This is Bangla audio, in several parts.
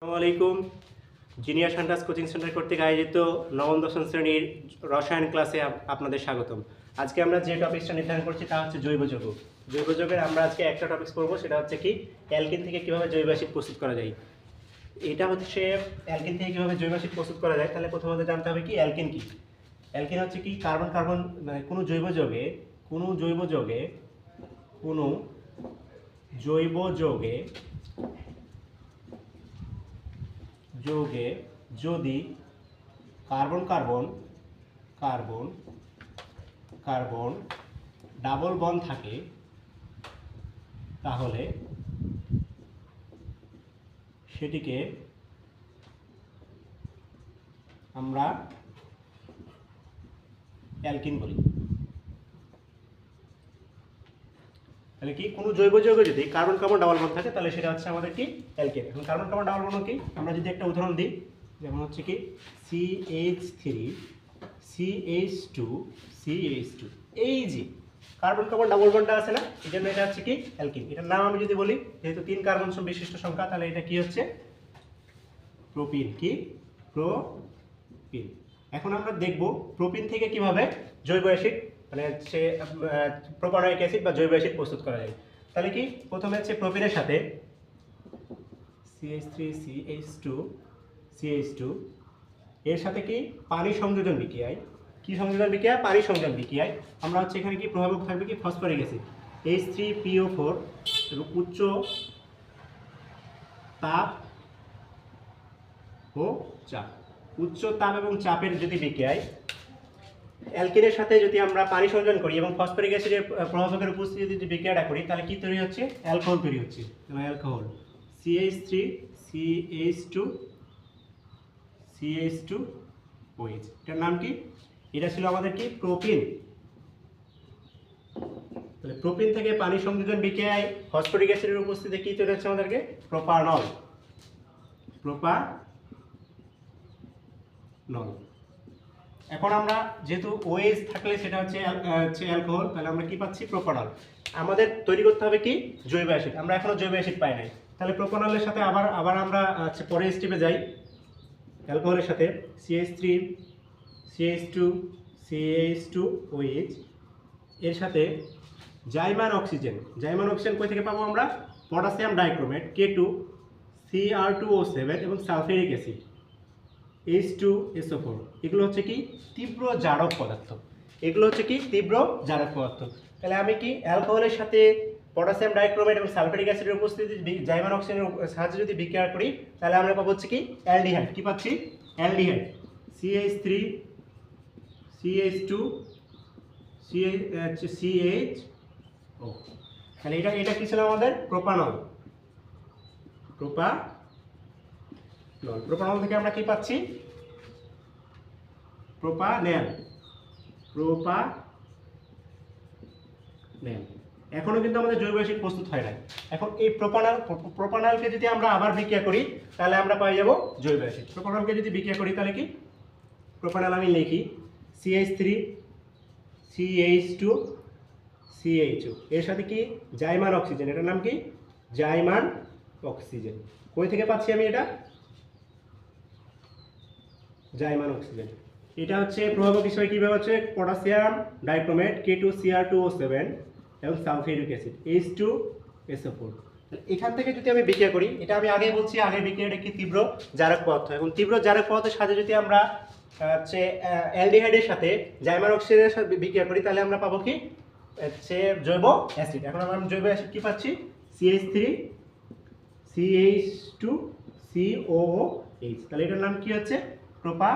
আসসালামু আলাইকুম। জিনিয়া সান্টাস কোচিং সেন্টার কর্তৃক আয়োজিত নবম, দশম শ্রেণির রসায়ন ক্লাসে আপনাদের স্বাগতম। আজকে আমরা যে টপিকসটা নির্ধারণ করছি তা হচ্ছে জৈব যৌগ। জৈব যৌগের আমরা আজকে একটা টপিক পড়ব সেটা হচ্ছে কি অ্যালকিন থেকে কীভাবে জৈব অ্যাসিড প্রস্তুত করা যায়। এটা হচ্ছে অ্যালকিন থেকে কীভাবে জৈব অ্যাসিড প্রস্তুত করা যায়, তাহলে প্রথমত জানতে হবে কি অ্যালকিন কি। অ্যালকিন হচ্ছে কি কার্বন কার্বন মানে কোনো জৈব যৌগে, কোনো জৈব যৌগে, কোনো জৈব যৌগে যৌগে যদি carbon carbon carbon carbon double bond থাকে তাহলে সেটিকে আমরা অ্যালকিন বলি। তাহলে কি? কোনো জৈব যৌগে যদি কার্বন কার্বন ডাবল বন্ড থাকে, তাহলে সেটা হচ্ছে আমাদের কি? অ্যালকেন এখন কার্বন কার্বন ডাবল বন্ড কি? আমরা যদি একটা উদাহরণ দিই, যেমন হচ্ছে কি? C H three C H two C H two এই যে কার্বন কার্বন ডাবল বন্ডটা আছে না? এই জন্য এটা হচ্ছে কি? অ্যালকিন এটার নাম আমি যদি বলি, যেহেতু তিন কার্বন বিশিষ্ট সংখ্যা, তাহলে এটা কি হচ্ছে? প্রোপিন কি? প্রোপিন এখন আমরা দেখব প্রোপিন থেকে কীভাবে জৈব অ্যাসিড মানে সে প্রোপানোয়িক অ্যাসিড বা জৈব অ্যাসিড প্রস্তুত করা যায়। তাহলে কি? প্রথমে হচ্ছে প্রোপিনের সাথে C H three C H two C H two এর সাথে কি? পানি সংযোজন বিক্রিয়ায়। কি সংযোজন বিক্রিয়া? পানি সংযোজন বিক্রিয়ায়। আমরা হচ্ছে এখানে কি প্রভাবক থাকবে কি? Phosphoric acid H three P O four এবং উচ্চ তাপ ও চাপ। উচ্চ তাপ এবং চাপের যদি বিক্রিয়ায় অ্যালকিনের সাথে যদি আমরা পানি সংযোজন করি এবং ফসফরিক অ্যাসিডের প্রভাবকের উপস্থিতিতে যদি বিক্রিয়াটা করি, তাহলে কি তৈরি হচ্ছে? অ্যালকোহল তৈরি হচ্ছে। Alcohol. C H three C H two C H two O H এটার নাম কি? এটা ছিল আমাদের কি? প্রোপিন। তাহলে প্রোপিন থেকে পানি সংযোজন বিক্রিয়ায় ফসফরিক অ্যাসিডের উপস্থিতিতে কি তৈরি হচ্ছে আমাদেরকে? প্রোপানল। প্রোপানল। এখন আমরা যেহেতু ওএস থাকলে সেটা হচ্ছে হচ্ছে অ্যালকোহল, তাহলে আমরা কি পাচ্ছি? প্রোপানল। আমাদের তৈরি করতে হবে কি? জৈব অ্যাসিড। আমরা এখনও জৈব অ্যাসিড পাই নাই। তাহলে প্রোপানলের সাথে আবার আবার আমরা হচ্ছে পরের স্টেপে যাই। অ্যালকোহলের সাথে C H three C H two C H two O H এর সাথে জাইমান অক্সিজেন। জাইমান অক্সিজেন কই থেকে পাবো আমরা? Potassium dichromate K two C R two O seven এবং sulphuric acid. H two S O four এগুলো হচ্ছে কি? তীব্র জারক পদার্থ। এগুলো হচ্ছে কি? তীব্র জারক পদার্থ। তাহলে আমি কি অ্যালকোহলের সাথে পটাশিয়াম ডাইক্রোমেট এবং সালফারিক অ্যাসিডের উপস্থিতি জাইমান অক্সিজেনের সাহায্যে যদি বিক্রিয়া করি, তাহলে আমরা পাবো হচ্ছে কি? অ্যালডিহাইড। কি পাচ্ছি? Aldehyde. C H three C H two C H C H O তাহলে এটা এটা কি ছিল আমাদের? প্রোপানল। প্রোপা নল প্রোপানল থেকে আমরা কি পাচ্ছি? প্রোপানেল। প্রোপা নেল এখনও কিন্তু আমাদের জৈব অ্যাসিড প্রস্তুত হয় না এখন এই প্রোপানাল, প্রোপানালকে যদি আমরা আবার বিক্রিয়া করি, তাহলে আমরা পাই যাব জৈব অ্যাসিড। প্রোপানলকে যদি বিক্রিয়া করি, তাহলে কি? প্রোপানাল আমি লিখি C H three C H two C H O এর সাথে কি? জাইমান অক্সিজেন। এটার নাম কি? জাইমান অক্সিজেন। কই থেকে পাচ্ছি আমি এটা? জাইমান অক্সিজেন। এটা হচ্ছে প্রভাবক হিসেবে কীভাবে হচ্ছে? Potassium dichromate K two C R two O seven এবং sulphuric acid H two S O four এখান থেকে যদি আমি বিক্রিয়া করি এটা আমি আগেই বলছি আগে বিক্রিয়াটা কি তীব্র জারক পদার্থ। এখন তীব্র জারক পদার্থের সাথে যদি আমরা হচ্ছে অ্যালডিহাইডের সাথে জাইমান অক্সিজেনের সাথে বিক্রিয়া করি তাহলে আমরা পাবো কি? হচ্ছে জৈব অ্যাসিড। এখন আমরা জৈব অ্যাসিড কি পাচ্ছি? C H three C H two C O H তাহলে এটার নাম কি হচ্ছে? প্রোপা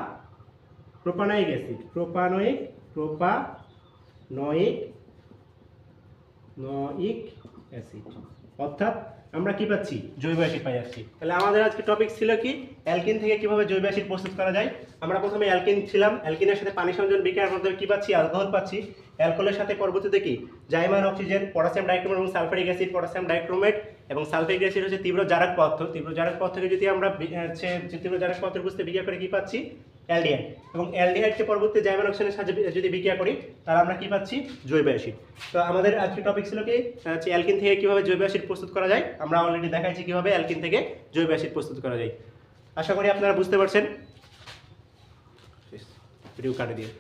প্রোপানোয়িক অ্যাসিড। প্রোপানোয়িক প্রোপানোয়িক নয়িক অ্যাসিড। অর্থাৎ আমরা কি পাচ্ছি? জৈব অ্যাসিড পাই যাচ্ছি তাহলে আমাদের আজকে টপিক ছিল কি? অ্যালকিন থেকে কীভাবে জৈব অ্যাসিড প্রস্তুত করা যায়? আমরা প্রথমে অ্যালকিন ছিলাম। অ্যালকিনের সাথে পানি সংযোজন বিক্রিয়ার মধ্যে কি পাচ্ছি? অ্যালকোহল পাচ্ছি। অ্যালকোহলের সাথে পরবর্তীতে কি? জাইমান অক্সিজেন পটাশিয়াম ডাইক্রোমেট এবং সালফারিক অ্যাসিড পটাশিয়াম ডাইক্রোমেট এবং সালফারিক অ্যাসিড হচ্ছে তীব্র জারক পদার্থ। তীব্র জারক পদার্থকে যদি আমরা হচ্ছে তীব্র জারক পদার্থের বুঝতে বিক্রিয়া করে কি পাচ্ছি? অ্যালডিহাইড এবং অ্যালডিহাইডকে পরবর্তী জাইমান অক্সিজেনের সাহায্যে যদি বিক্রিয়া করি, তাহলে আমরা কী পাচ্ছি? জৈব অ্যাসিড। তো আমাদের আজকে টপিক ছিল কি? হচ্ছে অ্যালকিন থেকে কীভাবে জৈব অ্যাসিড প্রস্তুত করা যায়? আমরা অলরেডি দেখাইছি কীভাবে অ্যালকিন থেকে জৈব অ্যাসিড প্রস্তুত করা যায়। আশা করি আপনারা বুঝতে পারছেন। ভিডিও কাটে দিয়ে।